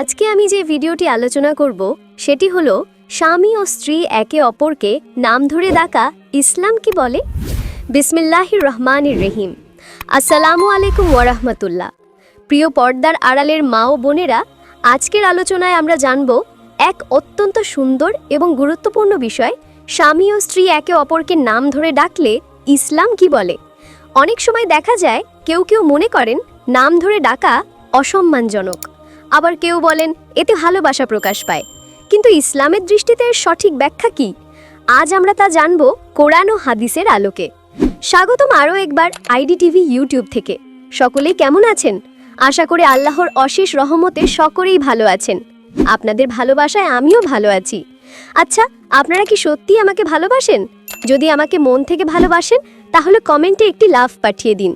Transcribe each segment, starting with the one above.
আজকে আমি যে ভিডিওটি আলোচনা করব, সেটি হলো, স্বামী ও স্ত্রী একে অপরকে নাম ধরে ডাকা ইসলাম কি বলে? বিসমিল্লাহির রহমানির রহিম। আসসালামু আলাইকুম ওয়ারাহমাতুল্লাহ প্রিয় পর্দার আড়ালের মা ও বোনেরা, আজকের আলোচনায় আমরা জানব এক অত্যন্ত সুন্দর এবং গুরুত্বপূর্ণ বিষয়, স্বামী ও স্ত্রী একে অপরকে নাম ধরে ডাকলে ইসলাম কি বলে? অনেক সময় দেখা যায়, কেউ কেউ মনে করেন, নাম ধরে ডাকা অসম্মানজনক। আবার কেউ বলেন, এতে ভালোবাসা প্রকাশ পায়। কিন্তু ইসলামের দৃষ্টিতে সঠিক ব্যাখ্যা কি? আজ আমরা তা জানব কোরআন ও হাদিসের আলোকে। স্বাগতম আরও একবার আইডি টিভি ইউটিউব থেকে। সকলেই কেমন আছেন? আশা করে আল্লাহর অশেষ রহমতে সকলেই ভালো আছেন। আপনাদের ভালোবাসায় আমিও ভালো আছি। আচ্ছা আপনারা কি সত্যিই আমাকে ভালোবাসেন? যদি আমাকে মন থেকে ভালোবাসেন, তাহলে কমেন্টে একটি লাভ পাঠিয়ে দিন।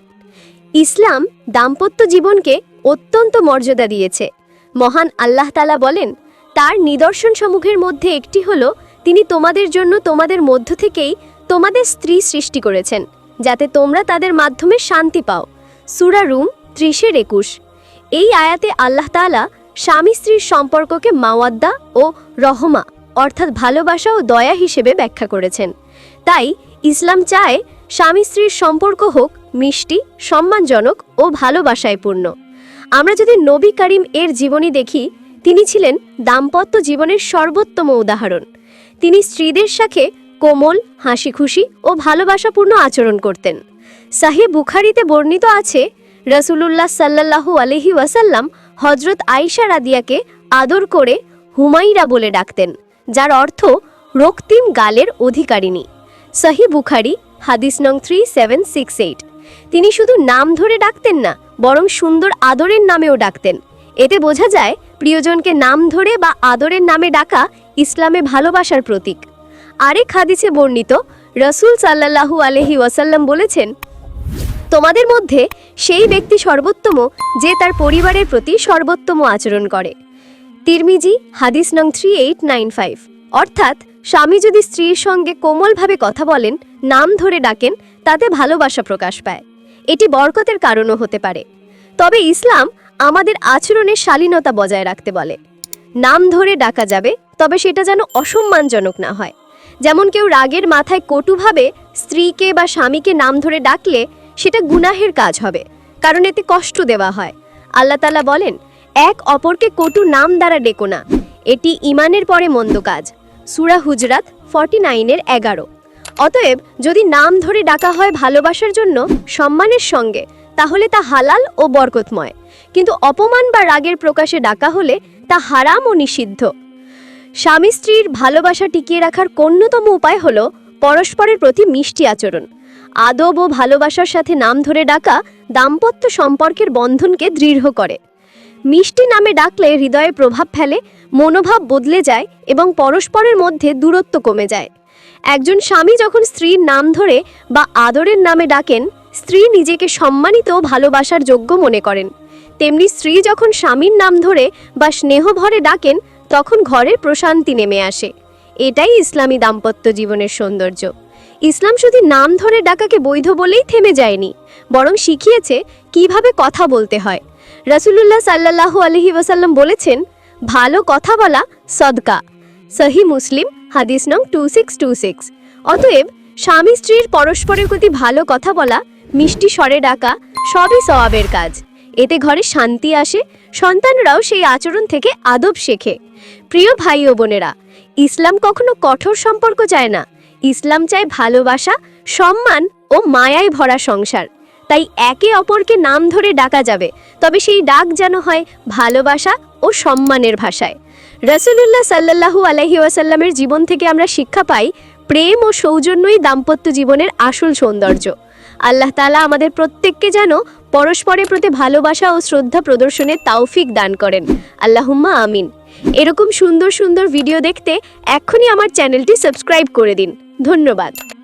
ইসলাম দাম্পত্য জীবনকে অত্যন্ত মর্যাদা দিয়েছে। মহান আল্লাহ তালা বলেন, তার নিদর্শনসমূহের মধ্যে একটি হল, তিনি তোমাদের জন্য তোমাদের মধ্য থেকেই তোমাদের স্ত্রী সৃষ্টি করেছেন, যাতে তোমরা তাদের মাধ্যমে শান্তি পাও। সুরা রুম ত্রিশের একুশ। এই আয়াতে আল্লাহ তাআলা স্বামী স্ত্রীর সম্পর্ককে মাওয়াদ্দা ও রহমা, অর্থাৎ ভালোবাসা ও দয়া হিসেবে ব্যাখ্যা করেছেন। তাই ইসলাম চায় স্বামী স্ত্রীর সম্পর্ক হোক মিষ্টি, সম্মানজনক ও ভালোবাসায় পূর্ণ আমরা যদি নবী করিম এর জীবনী দেখি, তিনি ছিলেন দাম্পত্য জীবনের সর্বোত্তম উদাহরণ। তিনি স্ত্রীদের সাথে কোমল হাসি খুশি ও ভালোবাসাপূর্ণ আচরণ করতেন। সাহে বুখারিতে বর্ণিত আছে, রসুলুল্লাহ সাল্লাল্লাহু আলহি ওয়াসাল্লাম হজরত আইসা রাদিয়াকে আদর করে হুমাইরা বলে ডাকতেন, যার অর্থ রক্তিম গালের অধিকারিণী। সহি বুখারি, হাদিস নং থ্রি সেভেন সিক্স এইট তিনি শুধু নাম ধরে ডাকতেন না, বরং সুন্দর আদরের নামেও ডাকতেন। এতে বোঝা যায়, প্রিয়জনকে নাম ধরে বা আদরের নামে ডাকা ইসলামে ভালোবাসার প্রতীক। আরেক হাদিসে বর্ণিত, রসুল সাল্লাল্লাহু আলহি ওয়াসাল্লাম বলেছেন, তোমাদের মধ্যে সেই ব্যক্তি সর্বোত্তম যে তার পরিবারের প্রতি সর্বোত্তম আচরণ করে। তিরমিজি, হাদিস নং থ্রি এইট নাইন ফাইভ অর্থাৎ, স্বামী যদি স্ত্রীর সঙ্গে কোমলভাবে কথা বলেন, নাম ধরে ডাকেন তাতে ভালোবাসা প্রকাশ পায়। এটি বরকতের কারণও হতে পারে। তবে ইসলাম আমাদের আচরণের শালীনতা বজায় রাখতে বলে। নাম ধরে ডাকা যাবে, তবে সেটা যেন অসম্মানজনক না হয়। যেমন কেউ রাগের মাথায় কটুভাবে স্ত্রীকে বা স্বামীকে নাম ধরে ডাকলে, সেটা গুনাহের কাজ হবে, কারণ এতে কষ্ট দেওয়া হয়। আল্লাহ তালা বলেন, এক অপরকে কটু নাম দ্বারা ডেকো না। এটি ইমানের পরে মন্দ কাজ। সুরা হুজরাত ফর্টি নাইনের এগারো। অতএব যদি নাম ধরে ডাকা হয় ভালোবাসার জন্য সম্মানের সঙ্গে, তাহলে তা হালাল ও বরকতময়। কিন্তু অপমান বা রাগের প্রকাশে ডাকা হলে তা হারাম ও নিষিদ্ধ। স্বামী স্ত্রীর ভালোবাসা টিকিয়ে রাখার অন্যতম উপায় হল পরস্পরের প্রতি মিষ্টি আচরণ। আদব ও ভালোবাসার সাথে নাম ধরে ডাকা দাম্পত্য সম্পর্কের বন্ধনকে দৃঢ় করে। মিষ্টি নামে ডাকলে হৃদয়ে প্রভাব ফেলে, মনোভাব বদলে যায় এবং পরস্পরের মধ্যে দূরত্ব কমে যায়। একজন স্বামী যখন স্ত্রীর নাম ধরে বা আদরের নামে ডাকেন, স্ত্রী নিজেকে সম্মানিত ভালোবাসার যোগ্য মনে করেন। তেমনি স্ত্রী যখন স্বামীর নাম ধরে বা স্নেহ ভরে ডাকেন, তখন ঘরে প্রশান্তি নেমে আসে। এটাই ইসলামী দাম্পত্য জীবনের সৌন্দর্য। ইসলাম শুধু নাম ধরে ডাকাকে বৈধ বলেই থেমে যায়নি, বরং শিখিয়েছে কীভাবে কথা বলতে হয়। রাসুলুল্লাহ সাল্লাহু আলহি ওয়াসাল্লাম বলেছেন, ভালো কথা বলা সদকা। সহি মুসলিম, হাদিস নং টু সিক্স টু সিক্স অতএব, স্বামী স্ত্রীর পরস্পরের প্রতি ভালো কথা বলা, মিষ্টি স্বরে ডাকা, সবই সওয়াবের কাজ। এতে ঘরে শান্তি আসে, সন্তানরাও সেই আচরণ থেকে আদব শেখে। প্রিয় ভাই ও বোনেরা, ইসলাম কখনো কঠোর সম্পর্ক চায় না। ইসলাম চায় ভালোবাসা, সম্মান ও মায়ায় ভরা সংসার। তাই একে অপরকে নাম ধরে ডাকা যাবে, তবে সেই ডাক যেন হয় ভালোবাসা ও সম্মানের ভাষায়। রসুলুল্লাহ সাল্লাহু আলহি ওয়াসাল্লামের জীবন থেকে আমরা শিক্ষা পাই প্রেম ও সৌজন্যই দাম্পত্য জীবনের আসল সৌন্দর্য। আল্লাহ তালা আমাদের প্রত্যেককে যেন পরস্পরের প্রতি ভালোবাসা ও শ্রদ্ধা প্রদর্শনের তাওফিক দান করেন। আল্লাহুম্মা আমিন। এরকম সুন্দর সুন্দর ভিডিও দেখতে এক্ষুনি আমার চ্যানেলটি সাবস্ক্রাইব করে দিন। ধন্যবাদ।